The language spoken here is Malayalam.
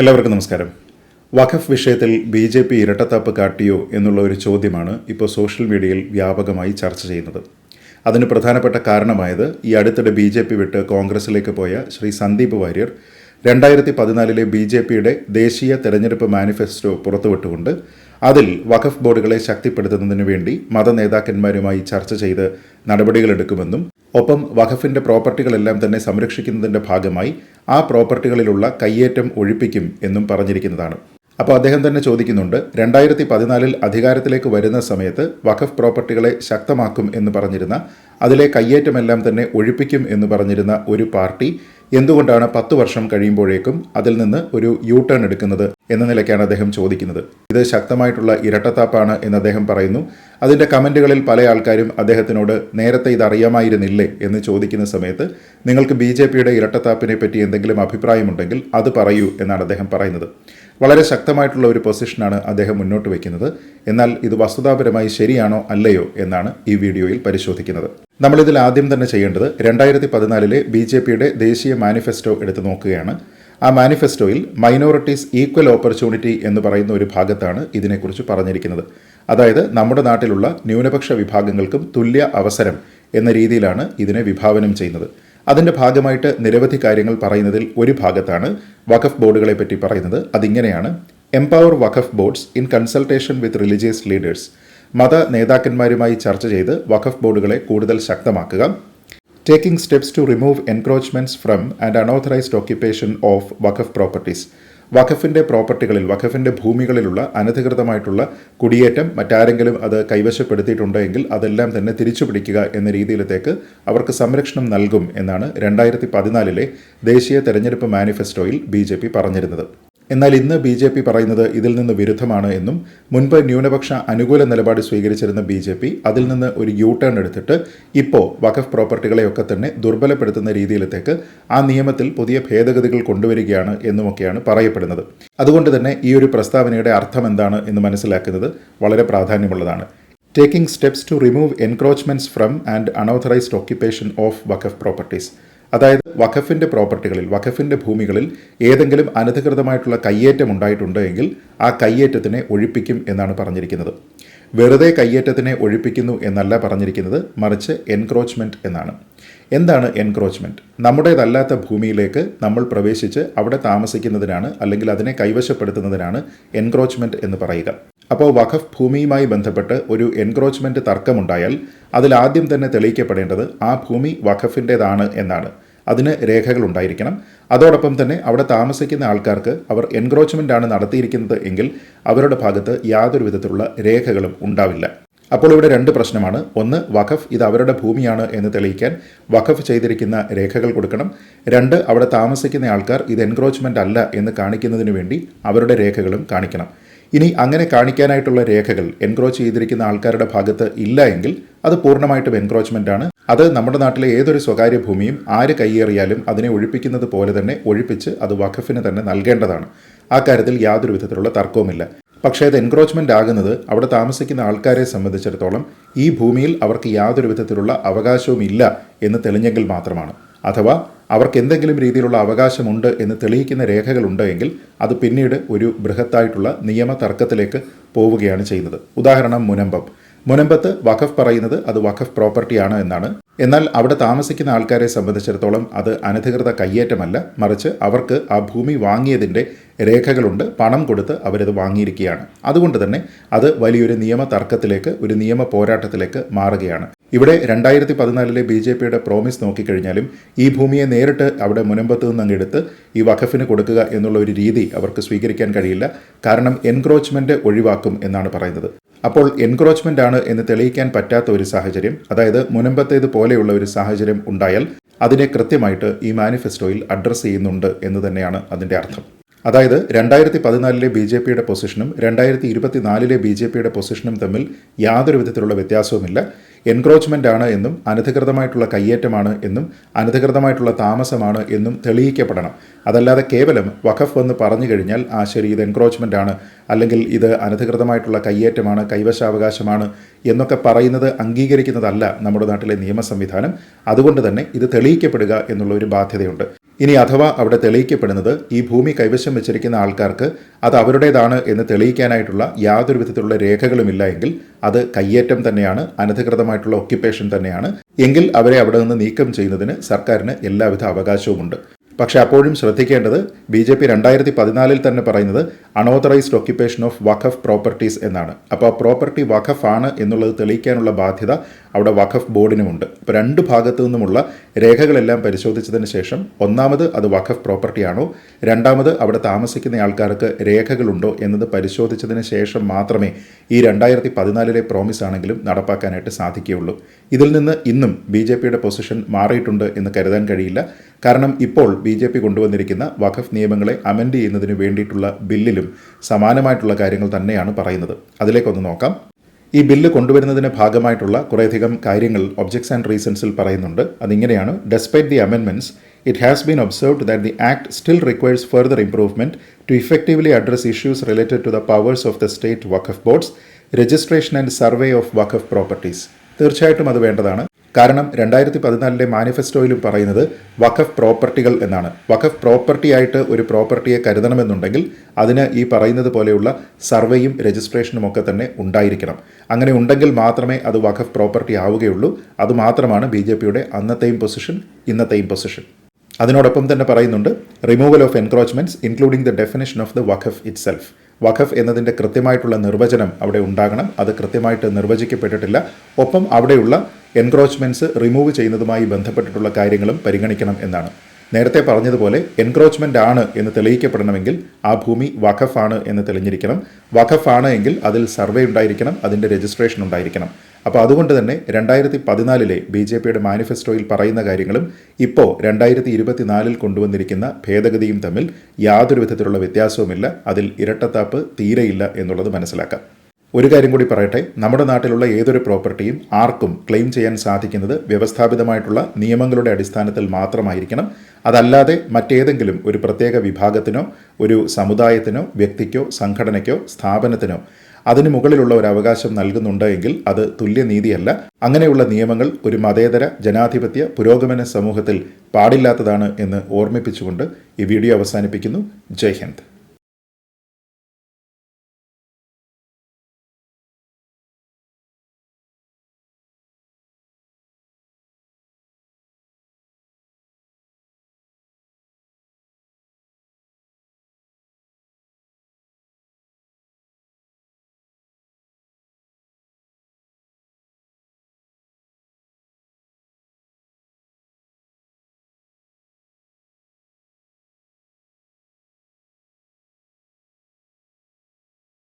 എല്ലാവർക്കും നമസ്കാരം. വഖഫ് വിഷയത്തിൽ ബി ജെ പി ഇരട്ടത്താപ്പ് കാട്ടിയോ എന്നുള്ള ഒരു ചോദ്യമാണ് ഇപ്പോൾ സോഷ്യൽ മീഡിയയിൽ വ്യാപകമായി ചർച്ച ചെയ്യുന്നത്. അതിന് പ്രധാനപ്പെട്ട കാരണമായത് ഈ അടുത്തിടെ ബി ജെ പി വിട്ട് കോൺഗ്രസിലേക്ക് പോയ ശ്രീ സന്ദീപ് വാര്യർ രണ്ടായിരത്തി പതിനാലിലെ ബി ജെ പിയുടെ ദേശീയ തെരഞ്ഞെടുപ്പ് മാനിഫെസ്റ്റോ പുറത്തുവിട്ടുകൊണ്ട് അതിൽ വഖഫ് ബോർഡുകളെ ശക്തിപ്പെടുത്തുന്നതിന് വേണ്ടി മത നേതാക്കന്മാരുമായി ചർച്ച ചെയ്ത് നടപടികളെടുക്കുമെന്നും ഒപ്പം വഖഫിന്റെ പ്രോപ്പർട്ടികളെല്ലാം തന്നെ സംരക്ഷിക്കുന്നതിന്റെ ഭാഗമായി ആ പ്രോപ്പർട്ടികളിലുള്ള കയ്യേറ്റം ഒഴിപ്പിക്കും എന്നും പറഞ്ഞിരിക്കുന്നതാണ്. അപ്പോൾ അദ്ദേഹം തന്നെ ചോദിക്കുന്നുണ്ട് രണ്ടായിരത്തി പതിനാലിൽ അധികാരത്തിലേക്ക് വരുന്ന സമയത്ത് വഖഫ് പ്രോപ്പർട്ടികളെ ശക്തമാക്കും എന്ന് പറഞ്ഞിരുന്ന അതിലെ കയ്യേറ്റമെല്ലാം തന്നെ ഒഴിപ്പിക്കും എന്ന് പറഞ്ഞിരുന്ന ഒരു പാർട്ടി എന്തുകൊണ്ടാണ് പത്ത് വർഷം കഴിയുമ്പോഴേക്കും അതിൽ നിന്ന് ഒരു യൂ ടേൺ എടുക്കുന്നത് എന്ന നിലയ്ക്കാണ് അദ്ദേഹം ചോദിക്കുന്നത്. ഇത് ശക്തമായിട്ടുള്ള ഇരട്ടത്താപ്പാണ് എന്ന് അദ്ദേഹം പറയുന്നു. അതിന്റെ കമന്റുകളിൽ പല ആൾക്കാരും അദ്ദേഹത്തിനോട് നേരത്തെ ഇത് അറിയാമായിരുന്നില്ലേ എന്ന് ചോദിക്കുന്ന സമയത്ത് നിങ്ങൾക്ക് ബി ജെ പിയുടെ ഇരട്ടത്താപ്പിനെ പറ്റി എന്തെങ്കിലും അഭിപ്രായമുണ്ടെങ്കിൽ അത് പറയൂ എന്നാണ് അദ്ദേഹം പറയുന്നത്. വളരെ ശക്തമായിട്ടുള്ള ഒരു പൊസിഷനാണ് അദ്ദേഹം മുന്നോട്ട് വയ്ക്കുന്നത്. എന്നാൽ ഇത് വസ്തുതാപരമായി ശരിയാണോ അല്ലയോ എന്നാണ് ഈ വീഡിയോയിൽ പരിശോധിക്കുന്നത്. നമ്മളിതിൽ ആദ്യം തന്നെ ചെയ്യേണ്ടത് രണ്ടായിരത്തി പതിനാലിലെ ബി ജെ പിയുടെ ദേശീയ മാനിഫെസ്റ്റോ എടുത്തു നോക്കുകയാണ്. ആ മാനിഫെസ്റ്റോയിൽ മൈനോറിറ്റീസ് ഈക്വൽ ഓപ്പർച്യൂണിറ്റി എന്ന് പറയുന്ന ഒരു ഭാഗത്താണ് ഇതിനെക്കുറിച്ച് പറഞ്ഞിരിക്കുന്നത്. അതായത് നമ്മുടെ നാട്ടിലുള്ള ന്യൂനപക്ഷ വിഭാഗങ്ങൾക്കും തുല്യ അവസരം എന്ന രീതിയിലാണ് ഇതിനെ വിഭാവനം ചെയ്യുന്നത്. അതിന്റെ ഭാഗമായിട്ട് നിരവധി കാര്യങ്ങൾ പറയുന്നതിൽ ഒരു ഭാഗത്താണ് വഖഫ് ബോർഡുകളെ പറ്റി പറയുന്നത്. അതിങ്ങനെയാണ്. Empower Waqf boards in consultation with religious leaders മത നേതാക്കന്മാരുമായി ചർച്ച ചെയ്ത് വഖഫ് ബോർഡുകളെ കൂടുതൽ ശക്തമാക്കുക. Taking steps to remove encroachments from and unauthorised occupation of Waqf properties വഖഫിന്റെ പ്രോപ്പർട്ടികളിൽ വഖഫിന്റെ ഭൂമികളിലുള്ള അനധികൃതമായിട്ടുള്ള കുടിയേറ്റം മറ്റാരെങ്കിലും അത് കൈവശപ്പെടുത്തിയിട്ടുണ്ടെങ്കിൽ അതെല്ലാം തന്നെ തിരിച്ചു പിടിക്കുക എന്ന രീതിയിലത്തേക്ക് അവർക്ക് സംരക്ഷണം നൽകും എന്നാണ് രണ്ടായിരത്തി പതിനാലിലെ ദേശീയ തെരഞ്ഞെടുപ്പ് മാനിഫെസ്റ്റോയിൽ ബി പറഞ്ഞിരുന്നത്. എന്നാൽ ഇന്ന് ബി ജെ പി പറയുന്നത് ഇതിൽ നിന്ന് വിരുദ്ധമാണ് എന്നും മുൻപ് ന്യൂനപക്ഷ അനുകൂല നിലപാട് സ്വീകരിച്ചിരുന്ന ബി ജെ പി അതിൽ നിന്ന് ഒരു യൂ ടേൺ എടുത്തിട്ട് ഇപ്പോൾ വഖഫ് പ്രോപ്പർട്ടികളെയൊക്കെ തന്നെ ദുർബലപ്പെടുത്തുന്ന രീതിയിലത്തേക്ക് ആ നിയമത്തിൽ പുതിയ ഭേദഗതികൾ കൊണ്ടുവരികയാണ് എന്നുമൊക്കെയാണ് പറയപ്പെടുന്നത്. അതുകൊണ്ട് തന്നെ ഈ ഒരു പ്രസ്താവനയുടെ അർത്ഥം എന്താണ് എന്ന് മനസ്സിലാക്കുന്നത് വളരെ പ്രാധാന്യമുള്ളതാണ്. Taking steps to remove encroachments from and unauthorised occupation of Waqf properties. അതായത് വഖഫിന്റെ പ്രോപ്പർട്ടികളിൽ വഖഫിന്റെ ഭൂമികളിൽ ഏതെങ്കിലും അനധികൃതമായിട്ടുള്ള കയ്യേറ്റം ഉണ്ടായിട്ടുണ്ട് എങ്കിൽ ആ കയ്യേറ്റത്തിനെ ഒഴിപ്പിക്കും എന്നാണ് പറഞ്ഞിരിക്കുന്നത്. വെറുതെ കയ്യേറ്റത്തിനെ ഒഴിപ്പിക്കുന്നു എന്നല്ല പറഞ്ഞിരിക്കുന്നത് മറിച്ച് എൻക്രോച്ച്മെന്റ് എന്നാണ്. എന്താണ് എൻക്രോച്ച്മെന്റ് നമ്മുടേതല്ലാത്ത ഭൂമിയിലേക്ക് നമ്മൾ പ്രവേശിച്ച് അവിടെ താമസിക്കുന്നതിനാണ് അല്ലെങ്കിൽ അതിനെ കൈവശപ്പെടുത്തുന്നതിനാണ് എൻക്രോച്ച്മെന്റ് എന്ന് പറയുക. അപ്പോൾ വഖഫ് ഭൂമിയുമായി ബന്ധപ്പെട്ട് ഒരു എൻക്രോച്ച്മെന്റ് തർക്കമുണ്ടായാൽ അതിൽ ആദ്യം തന്നെ തെളിയിക്കപ്പെടേണ്ടത് ആ ഭൂമി വഖഫിന്റേതാണ് എന്നാണ്. അതിന് രേഖകൾ ഉണ്ടായിരിക്കണം. അതോടൊപ്പം തന്നെ അവിടെ താമസിക്കുന്ന ആൾക്കാർക്ക് അവർ എൻക്രോച്ച്മെന്റ് ആണ് നടത്തിയിരിക്കുന്നത് എങ്കിൽ അവരുടെ ഭാഗത്ത് യാതൊരു വിധത്തിലുള്ള രേഖകളും ഉണ്ടാവില്ല. അപ്പോൾ ഇവിടെ രണ്ട് പ്രശ്നമാണ്. ഒന്ന് വഖഫ് ഇത് അവരുടെ ഭൂമിയാണ് എന്ന് തെളിയിക്കാൻ വഖഫ് ചെയ്തിരിക്കുന്ന രേഖകൾ കൊടുക്കണം. രണ്ട് അവിടെ താമസിക്കുന്ന ആൾക്കാർ ഇത് എൻക്രോച്ച്മെന്റ് അല്ല എന്ന് കാണിക്കുന്നതിന് വേണ്ടി അവരുടെ രേഖകളും കാണിക്കണം. ഇനി അങ്ങനെ കാണിക്കാനായിട്ടുള്ള രേഖകൾ എൻക്രോച്ച് ചെയ്തിരിക്കുന്ന ആൾക്കാരുടെ ഭാഗത്ത് ഇല്ല എങ്കിൽ അത് പൂർണമായിട്ടും എൻക്രോച്ച്മെന്റ് ആണ്. അത് നമ്മുടെ നാട്ടിലെ ഏതൊരു സ്വകാര്യ ഭൂമിയും ആര് കൈയേറിയാലും അതിനെ ഒഴിപ്പിക്കുന്നത് പോലെ തന്നെ ഒഴിപ്പിച്ച് അത് വഖഫിന് തന്നെ നൽകേണ്ടതാണ്. ആ കാര്യത്തിൽ യാതൊരു വിധത്തിലുള്ള തർക്കവുമില്ല. പക്ഷേ അത് എൻക്രോച്ച്മെന്റ് ആകുന്നത് അവിടെ താമസിക്കുന്ന ആൾക്കാരെ സംബന്ധിച്ചിടത്തോളം ഈ ഭൂമിയിൽ അവർക്ക് യാതൊരു വിധത്തിലുള്ള അവകാശവും ഇല്ല എന്ന് തെളിഞ്ഞെങ്കിൽ മാത്രമാണ്. അഥവാ അവർക്ക് എന്തെങ്കിലും രീതിയിലുള്ള അവകാശമുണ്ട് എന്ന് തെളിയിക്കുന്ന രേഖകളുണ്ടെങ്കിൽ അത് പിന്നീട് ഒരു ബൃഹത്തായിട്ടുള്ള നിയമ തർക്കത്തിലേക്ക് പോവുകയാണ് ചെയ്യുന്നത്. ഉദാഹരണം മുനമ്പം. മുനമ്പത്ത് വഖഫ് പറയുന്നത് അത് വഖഫ് പ്രോപ്പർട്ടിയാണ് എന്നാണ്. എന്നാൽ അവിടെ താമസിക്കുന്ന ആൾക്കാരെ സംബന്ധിച്ചിടത്തോളം അത് അനധികൃത കയ്യേറ്റമല്ല. മറിച്ച് അവർക്ക് ആ ഭൂമി വാങ്ങിയതിന്റെ രേഖകളുണ്ട്. പണം കൊടുത്ത് അവരത് വാങ്ങിയിരിക്കുകയാണ്. അതുകൊണ്ട് തന്നെ അത് വലിയൊരു നിയമ തർക്കത്തിലേക്ക് ഒരു നിയമ പോരാട്ടത്തിലേക്ക് മാറുകയാണ്. ഇവിടെ രണ്ടായിരത്തി പതിനാലിലെ ബി ജെ പിയുടെ പ്രോമിസ് നോക്കിക്കഴിഞ്ഞാലും ഈ ഭൂമിയെ നേരിട്ട് അവിടെ മുനമ്പത്ത് നിന്ന് അങ്ങ് എടുത്ത് ഈ വഖഫിന് കൊടുക്കുക എന്നുള്ള ഒരു രീതി അവർക്ക് സ്വീകരിക്കാൻ കഴിയില്ല. കാരണം എൻക്രോച്ച്മെന്റ് ഒഴിവാക്കും എന്നാണ് പറയുന്നത്. അപ്പോൾ എൻക്രോച്ച്മെന്റ് ആണ് എന്ന് തെളിയിക്കാൻ പറ്റാത്ത ഒരു സാഹചര്യം അതായത് മുനമ്പത്തേത് പോലെയുള്ള ഒരു സാഹചര്യം ഉണ്ടായാൽ അതിനെ കൃത്യമായിട്ട് ഈ മാനിഫെസ്റ്റോയിൽ അഡ്രസ്സ് ചെയ്യുന്നുണ്ട് എന്ന് തന്നെയാണ് അതിന്റെ അർത്ഥം. അതായത് രണ്ടായിരത്തി പതിനാലിലെ ബി ജെ പിയുടെ പൊസിഷനും രണ്ടായിരത്തി ഇരുപത്തിനാലിലെ ബി ജെ പിയുടെ പൊസിഷനും തമ്മിൽ യാതൊരു വിധത്തിലുള്ള വ്യത്യാസവുമില്ല. എൻക്രോച്ച്മെന്റ് ആണ് എന്നും അനധികൃതമായിട്ടുള്ള കയ്യേറ്റമാണ് എന്നും അനധികൃതമായിട്ടുള്ള താമസമാണ് എന്നും തെളിയിക്കപ്പെടണം. അതല്ലാതെ കേവലം വഖഫ് വന്ന് പറഞ്ഞു കഴിഞ്ഞാൽ ആ ശരി ഇത് എൻക്രോച്ച്മെന്റ് ആണ് അല്ലെങ്കിൽ ഇത് അനധികൃതമായിട്ടുള്ള കയ്യേറ്റമാണ് കൈവശാവകാശമാണ് എന്നൊക്കെ പറയുന്നത് അംഗീകരിക്കുന്നതല്ല നമ്മുടെ നാട്ടിലെ നിയമ സംവിധാനം. അതുകൊണ്ട് തന്നെ ഇത് തെളിയിക്കപ്പെടുക എന്നുള്ള ഒരു ബാധ്യതയുണ്ട്. ഇനി അഥവാ അവിടെ തെളിയിക്കപ്പെടുന്നത് ഈ ഭൂമി കൈവശം വെച്ചിരിക്കുന്ന ആൾക്കാർക്ക് അത് അവരുടേതാണ് എന്ന് തെളിയിക്കാനായിട്ടുള്ള യാതൊരു വിധത്തിലുള്ള രേഖകളുമില്ല എങ്കിൽ അത് കയ്യേറ്റം തന്നെയാണ് അനധികൃതമായിട്ടുള്ള ഒക്യുപ്പേഷൻ തന്നെയാണ്. എങ്കിൽ അവരെ അവിടെ നിന്ന് നീക്കം ചെയ്യുന്നതിന് സർക്കാരിന് എല്ലാവിധ അവകാശവുമുണ്ട്. പക്ഷേ അപ്പോഴും ശ്രദ്ധിക്കേണ്ടത് ബി ജെ പി രണ്ടായിരത്തി പതിനാലിൽ തന്നെ പറയുന്നത് unauthorised occupation of Waqf properties എന്നാണ്. അപ്പോൾ പ്രോപ്പർട്ടി വഖഫ് ആണ് എന്നുള്ളത് തെളിയിക്കാനുള്ള ബാധ്യത അവിടെ വഖഫ് ബോർഡിനുമുണ്ട്. അപ്പോൾ രണ്ട് ഭാഗത്തു നിന്നുമുള്ള രേഖകളെല്ലാം പരിശോധിച്ചതിന് ശേഷം ഒന്നാമത് അത് വഖഫ് പ്രോപ്പർട്ടിയാണോ രണ്ടാമത് അവിടെ താമസിക്കുന്ന ആൾക്കാർക്ക് രേഖകളുണ്ടോ എന്നത് പരിശോധിച്ചതിന് ശേഷം മാത്രമേ ഈ രണ്ടായിരത്തി പതിനാലിലെ പ്രോമിസ് ആണെങ്കിലും നടപ്പാക്കാനായിട്ട് സാധിക്കുകയുള്ളൂ. ഇതിൽ നിന്ന് ഇന്നും ബി ജെ പിയുടെ പൊസിഷൻ മാറിയിട്ടുണ്ട് എന്ന് കരുതാൻ കഴിയില്ല. കാരണം ഇപ്പോൾ ബി ജെ പി കൊണ്ടുവന്നിരിക്കുന്ന വഖഫ് നിയമങ്ങളെ അമെൻഡ് ചെയ്യുന്നതിന് വേണ്ടിയിട്ടുള്ള ബില്ലിലും സമാനമായിട്ടുള്ള കാര്യങ്ങൾ തന്നെയാണ് പറയുന്നത്. അതിലേക്കൊന്ന് നോക്കാം. ഈ ബില്ല് കൊണ്ടുവരുന്നതിന് ഭാഗമായിട്ടുള്ള കുറേയധികം കാര്യങ്ങൾ ഒബ്ജക്ട്സ് ആൻഡ് റീസൺസിൽ പറയുന്നുണ്ട്. അതിങ്ങനെയാണ് despite the അമെൻമെന്റ്സ് it has been observed that the act still requires further improvement to effectively address issues related to the powers of the state Waqf boards registration and survey of Waqf properties തീർച്ചയായിട്ടും അത് വേണ്ടതാണ്. കാരണം രണ്ടായിരത്തി പതിനാലിലെ മാനിഫെസ്റ്റോയിലും പറയുന്നത് വഖഫ് പ്രോപ്പർട്ടികൾ എന്നാണ്. വഖഫ് പ്രോപ്പർട്ടി ആയിട്ട് ഒരു പ്രോപ്പർട്ടിയെ കരുതണമെന്നുണ്ടെങ്കിൽ അതിന് ഈ പറയുന്നത് പോലെയുള്ള സർവേയും രജിസ്ട്രേഷനും ഒക്കെ തന്നെ ഉണ്ടായിരിക്കണം. അങ്ങനെ ഉണ്ടെങ്കിൽ മാത്രമേ അത് വഖഫ് പ്രോപ്പർട്ടി ആവുകയുള്ളൂ. അതുമാത്രമാണ് ബി ജെ പിയുടെ അന്നത്തെയും പൊസിഷൻ ഇന്നത്തെയും പൊസിഷൻ. അതിനോടൊപ്പം തന്നെ പറയുന്നുണ്ട് removal of encroachments including the definition of the Waqf itself Waqf എന്നതിന്റെ കൃത്യമായിട്ടുള്ള നിർവചനം അവിടെ ഉണ്ടാകണം. അത് കൃത്യമായിട്ട് നിർവചിക്കപ്പെട്ടിട്ടില്ല. ഒപ്പം അവിടെയുള്ള എൻക്രോച്ച്മെന്റ്സ് റിമൂവ് ചെയ്യുന്നതുമായി ബന്ധപ്പെട്ടിട്ടുള്ള കാര്യങ്ങളും പരിഗണിക്കണം എന്നാണ്. നേരത്തെ പറഞ്ഞതുപോലെ എൻക്രോച്ച്മെന്റ് ആണ് എന്ന് തെളിയിക്കപ്പെടണമെങ്കിൽ ആ ഭൂമി വഖഫാണ് എന്ന് തെളിഞ്ഞിരിക്കണം. വഖഫാണ് എങ്കിൽ അതിൽ സർവേ ഉണ്ടായിരിക്കണം അതിന്റെ രജിസ്ട്രേഷൻ ഉണ്ടായിരിക്കണം. അപ്പോൾ അതുകൊണ്ട് തന്നെ രണ്ടായിരത്തി പതിനാലിലെ ബി ജെ പിയുടെ മാനിഫെസ്റ്റോയിൽ പറയുന്ന കാര്യങ്ങളും ഇപ്പോൾ രണ്ടായിരത്തി ഇരുപത്തിനാലിൽ കൊണ്ടുവന്നിരിക്കുന്ന ഭേദഗതിയും തമ്മിൽ യാതൊരു വിധത്തിലുള്ള വ്യത്യാസവുമില്ല. അതിൽ ഇരട്ടത്താപ്പ് തീരെയില്ല എന്നുള്ളത് മനസ്സിലാക്കാം. ഒരു കാര്യം കൂടി പറയട്ടെ. നമ്മുടെ നാട്ടിലുള്ള ഏതൊരു പ്രോപ്പർട്ടിയും ആർക്കും ക്ലെയിം ചെയ്യാൻ സാധിക്കുന്നത് വ്യവസ്ഥാപിതമായിട്ടുള്ള നിയമങ്ങളുടെ അടിസ്ഥാനത്തിൽ മാത്രമായിരിക്കണം. അതല്ലാതെ മറ്റേതെങ്കിലും ഒരു പ്രത്യേക വിഭാഗത്തിനോ ഒരു സമുദായത്തിനോ വ്യക്തിക്കോ സംഘടനയ്ക്കോ സ്ഥാപനത്തിനോ അതിനു മുകളിലുള്ള ഒരു അവകാശം നൽകുന്നുണ്ട് എങ്കിൽ അത് തുല്യനീതിയല്ല. അങ്ങനെയുള്ള നിയമങ്ങൾ ഒരു മതേതര ജനാധിപത്യ പുരോഗമന സമൂഹത്തിൽ പാടില്ലാത്തതാണ് എന്ന് ഓർമ്മിപ്പിച്ചുകൊണ്ട് ഈ വീഡിയോ അവസാനിപ്പിക്കുന്നു. ജയ് ഹിന്ദ്.